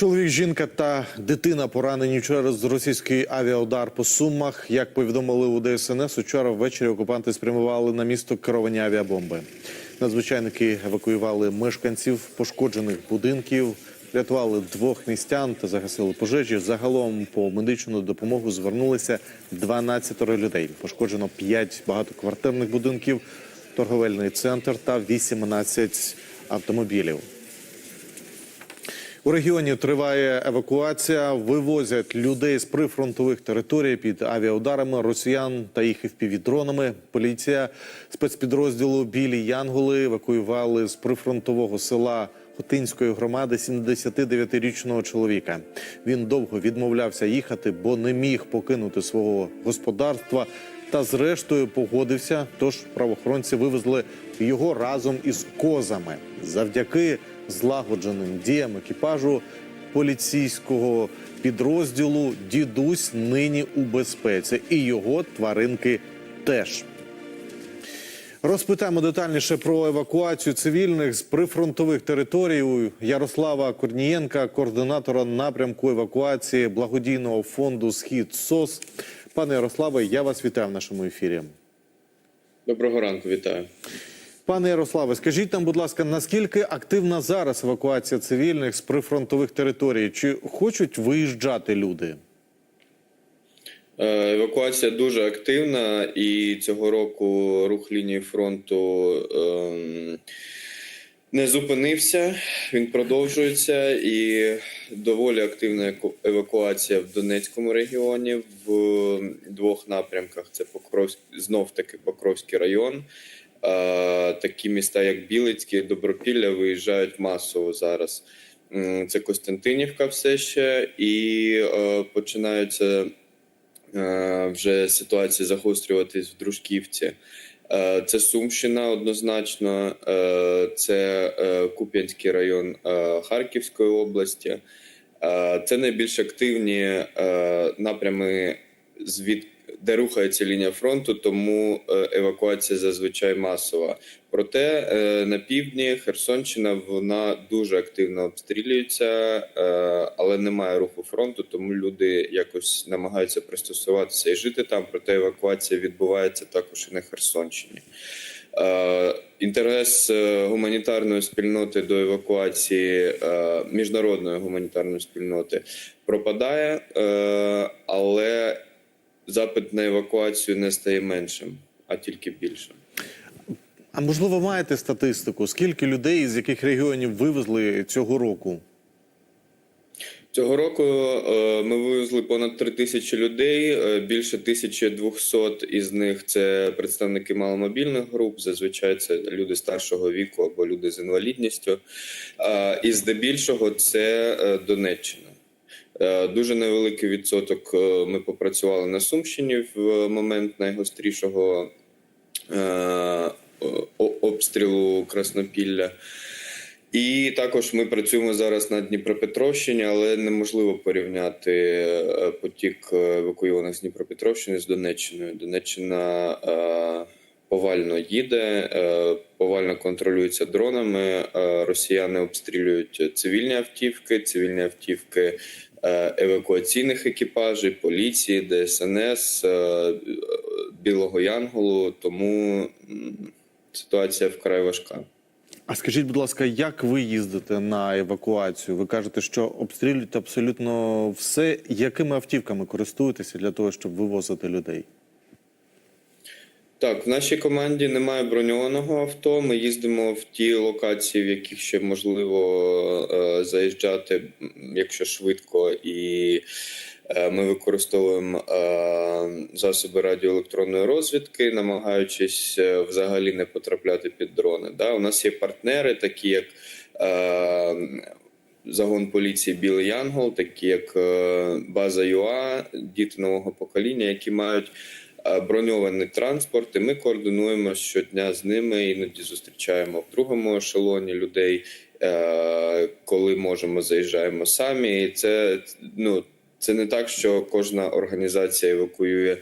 Чоловік, жінка та дитина поранені через російський авіаудар по Сумах. Як повідомили у ДСНС, учора ввечері окупанти спрямували на місто керовані авіабомби. Надзвичайники евакуювали мешканців пошкоджених будинків, рятували двох містян та загасили пожежі. Загалом по медичну допомогу звернулися 12 людей. Пошкоджено 5 багатоквартирних будинків, торговельний центр та 18 автомобілів. У регіоні триває евакуація. Вивозять людей з прифронтових територій під авіаударами росіян та їх впівдронами. Поліція спецпідрозділу Білі Янголи евакуювали з прифронтового села Хотинської громади 79-річного чоловіка. Він довго відмовлявся їхати, бо не міг покинути свого господарства. Та зрештою погодився. Тож правоохоронці вивезли його разом із козами завдяки злагодженим діям екіпажу поліційського підрозділу. Дідусь нині у безпеці, і його тваринки теж. Розпитаємо детальніше про евакуацію цивільних з прифронтових територій у Ярослава Корнієнка, координатора напрямку евакуації благодійного фонду Схід СОС. Пане Ярославе, я вас вітаю в нашому ефірі. Доброго ранку, вітаю. Пане Ярославе, скажіть нам, будь ласка, наскільки активна зараз евакуація цивільних з прифронтових територій? Чи хочуть виїжджати люди? Е, Евакуація дуже активна, і цього року рух лінії фронту ем, не зупинився. Він продовжується, і доволі активна евакуація в Донецькому регіоні в двох напрямках. Це Покровськ, знов таки Покровський район. Такі міста, як Білицьке, Добропілля, виїжджають масово зараз. Це Костянтинівка все ще, і е, починаються е, вже ситуація загострюватись в Дружківці. Е, Це Сумщина однозначно, це Куп'янський район Харківської області. Це найбільш активні напрями, звід, де рухається лінія фронту, тому е, евакуація зазвичай масова. Проте е, на півдні Херсонщина вона дуже активно обстрілюється, е, але немає руху фронту, тому люди якось намагаються пристосуватися і жити там. Проте евакуація відбувається також і на Херсонщині. Інтерес гуманітарної спільноти до евакуації міжнародної гуманітарної спільноти пропадає, але запит на евакуацію не стає меншим, а тільки більшим. А можливо, маєте статистику? Скільки людей з яких регіонів вивезли цього року? Цього року е, ми вивезли понад 3 тисячі людей. е, Більше 1200 із них це представники маломобільних груп. Зазвичай це люди старшого віку або люди з інвалідністю. І здебільшого це е, Донеччина. Е, Дуже невеликий відсоток. е, Ми попрацювали на Сумщині в момент найгострішого е, обстрілу Краснопілля. І також ми працюємо зараз на Дніпропетровщині, але неможливо порівняти е, потік е, евакуйованих з Дніпропетровщини з Донеччиною. Донеччина е, повально їде, е, повально контролюється дронами. е, Росіяни обстрілюють цивільні автівки, цивільні автівки е, евакуаційних екіпажів, поліції, ДСНС, е, Білого Янголу. Тому ситуація вкрай важка. А скажіть, будь ласка, як ви їздите на евакуацію? Ви кажете, що обстрілюють абсолютно все. Якими автівками користуєтеся для того, щоб вивозити людей? Так, в нашій команді немає броньованого авто. Ми їздимо в ті локації, в яких ще можливо е, заїжджати, якщо швидко, і е, ми використовуємо е, засоби радіоелектронної розвідки, намагаючись взагалі не потрапляти під дрони. Да? У нас є партнери, такі як загон поліції Білий Янгол, такі як база ЮА, діти нового покоління, які мають броньований транспорт, і ми координуємо щодня з ними. Іноді зустрічаємо в другому ешелоні людей. е, Коли можемо, заїжджаємо самі. І це ну це не так, що кожна організація евакуює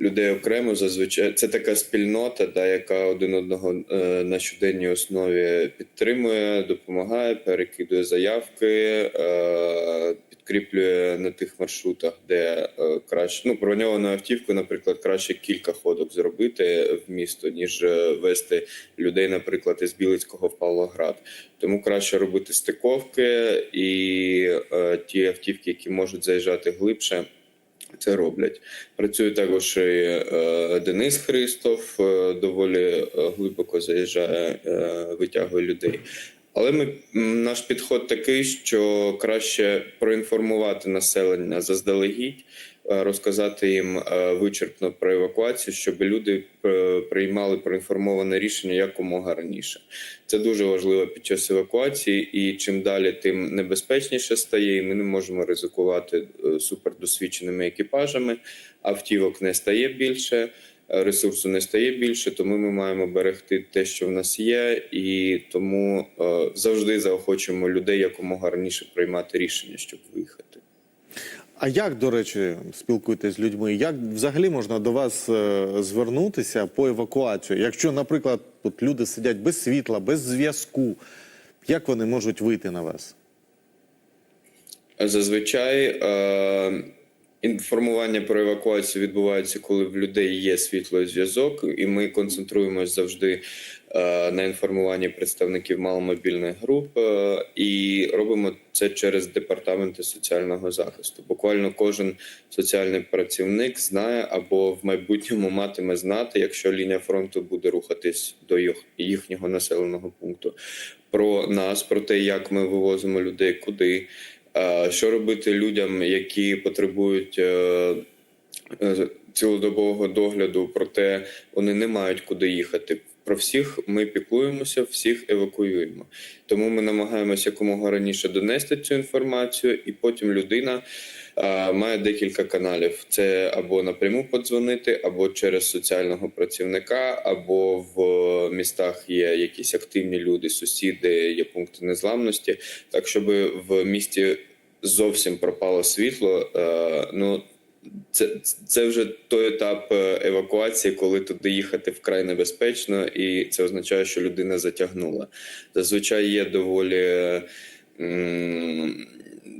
людей окремо. Зазвичай це така спільнота, да, яка один одного е, на щоденній основі підтримує, допомагає, перекидує заявки, е, підкріплює на тих маршрутах, де е, краще ну броньовану автівку, наприклад, краще кілька ходок зробити в місто, ніж е, вести людей, наприклад, із Білицького в Павлоград. Тому краще робити стиковки і е, ті автівки, які можуть заїжджати глибше. Це роблять. Працює також і е, Денис Христов, е, доволі е, глибоко заїжджає, витягує людей. Але ми, наш підход такий, що краще проінформувати населення заздалегідь, розказати їм е, вичерпно про евакуацію, щоб люди е, приймали проінформоване рішення якомога раніше. Це дуже важливо під час евакуації, і чим далі, тим небезпечніше стає. І ми не можемо ризикувати е, супердосвідченими екіпажами. Автівок не стає більше, е, ресурсу не стає більше, тому ми маємо берегти те, що в нас є, і тому е, завжди заохочуємо людей якомога раніше приймати рішення, щоб виїхати. А як, до речі, спілкуєтесь з людьми? Як взагалі можна до вас е, звернутися по евакуацію? Якщо, наприклад, тут люди сидять без світла, без зв'язку, як вони можуть вийти на вас? Зазвичай е, інформування про евакуацію відбувається, коли в людей є світло зв'язок, і ми концентруємось завжди е, на інформуванні представників маломобільних груп е, і робимо це через департаменти соціального захисту. Буквально кожен соціальний працівник знає або в майбутньому матиме знати, якщо лінія фронту буде рухатись до їх- їхнього населеного пункту. Про нас, про те, як ми вивозимо людей, куди. Що робити людям, які потребують е, е, цілодобового догляду, проте вони не мають куди їхати. Про всіх ми піклуємося, всіх евакуюємо. Тому ми намагаємося якомога раніше донести цю інформацію, і потім людина має декілька каналів: це або напряму подзвонити, або через соціального працівника, або в містах є якісь активні люди, сусіди, є пункти незламності. Так, щоб в місті зовсім пропало світло, е, ну це, це вже той етап е, евакуації, коли туди їхати вкрай небезпечно, і це означає, що людина затягнула. Зазвичай є доволі м,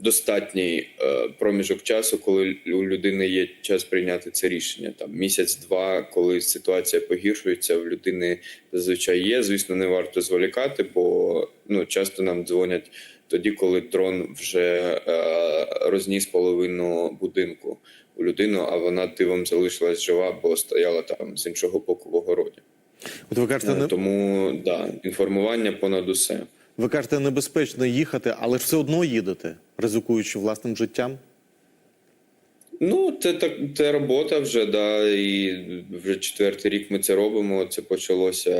достатній е, проміжок часу, коли у людини є час прийняти це рішення. Там місяць-два, коли ситуація погіршується, в людини зазвичай є. Звісно, не варто зволікати, бо ну часто нам дзвонять тоді, коли дрон вже е, розніс половину будинку у людину, а вона дивом залишилась жива, бо стояла там з іншого боку в огороді. От ви кажете, Е, Тому да, інформування понад усе. Ви кажете, небезпечно їхати, але ж все одно їдете, ризикуючи власним життям. Ну, це так, це робота вже, да, і вже четвертий рік ми це робимо. Це почалося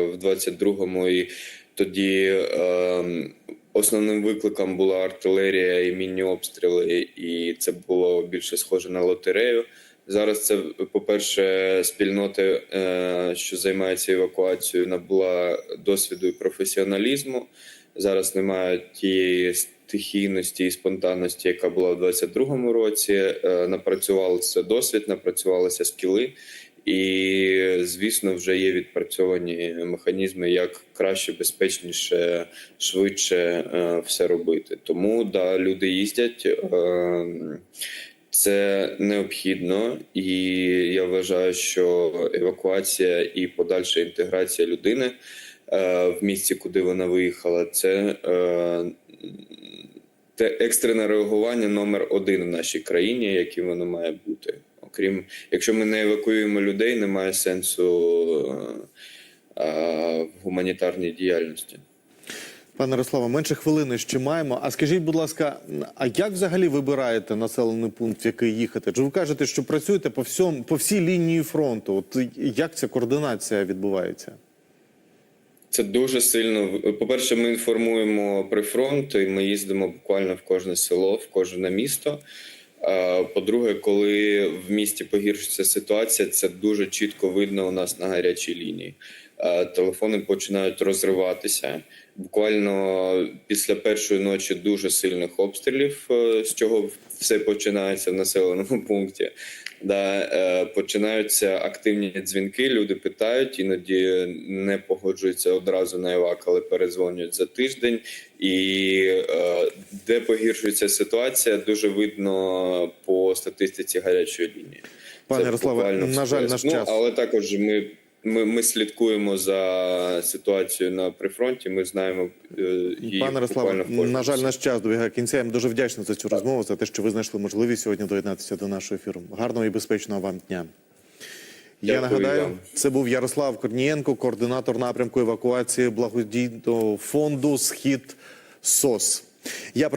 в 22-му, і тоді е, основним викликом була артилерія і мінні обстріли, і це було більше схоже на лотерею. Зараз це, по-перше, спільнота, е, що займається евакуацією, набула досвіду і професіоналізму. Зараз немає тієї стихійності і спонтанності, яка була в 22-му році. Е, Напрацювалися досвід, напрацювалися скіли, і звісно, вже є відпрацьовані механізми, як краще, безпечніше, швидше е, все робити. Тому да, люди їздять. Це необхідно, і я вважаю, що евакуація і подальша інтеграція людини е, в місці, куди вона виїхала, це е, те екстрене реагування номер один в нашій країні, яким воно має бути. Окрім, якщо ми не евакуюємо людей, немає сенсу е, в гуманітарній діяльності. Пане Ярославе, менше хвилини ще маємо. А скажіть, будь ласка, а як взагалі вибираєте населений пункт, в який їхати? Адже ви кажете, що працюєте по всьому по всій лінії фронту. От як ця координація відбувається? Це дуже сильно. По-перше, ми інформуємо при фронт, і ми їздимо буквально в кожне село, в кожне місто. По-друге, коли в місті погіршується ситуація, це дуже чітко видно у нас на гарячій лінії. Телефони починають розриватися. Буквально після першої ночі дуже сильних обстрілів, е, з чого все починається в населеному пункті. Да, е, починаються активні дзвінки. Люди питають, іноді не погоджуються одразу на івак, але перезвонюють за тиждень. І е, де погіршується ситуація, дуже видно по статистиці гарячої лінії. Пане Ярославе, на жаль, наш ну, час. але також ми. Ми, ми слідкуємо за ситуацією на прифронті. Ми знаємо е, її Пане кожному на жаль, наш час добігає кінця. Я вам дуже вдячний за цю розмову, за те, що ви знайшли можливість сьогодні доєднатися до нашого ефіру. Гарного і безпечного вам дня. Я Дякую нагадаю, вам. це був Ярослав Корнієнко, координатор напрямку евакуації благодійного фонду Схід СОС. Я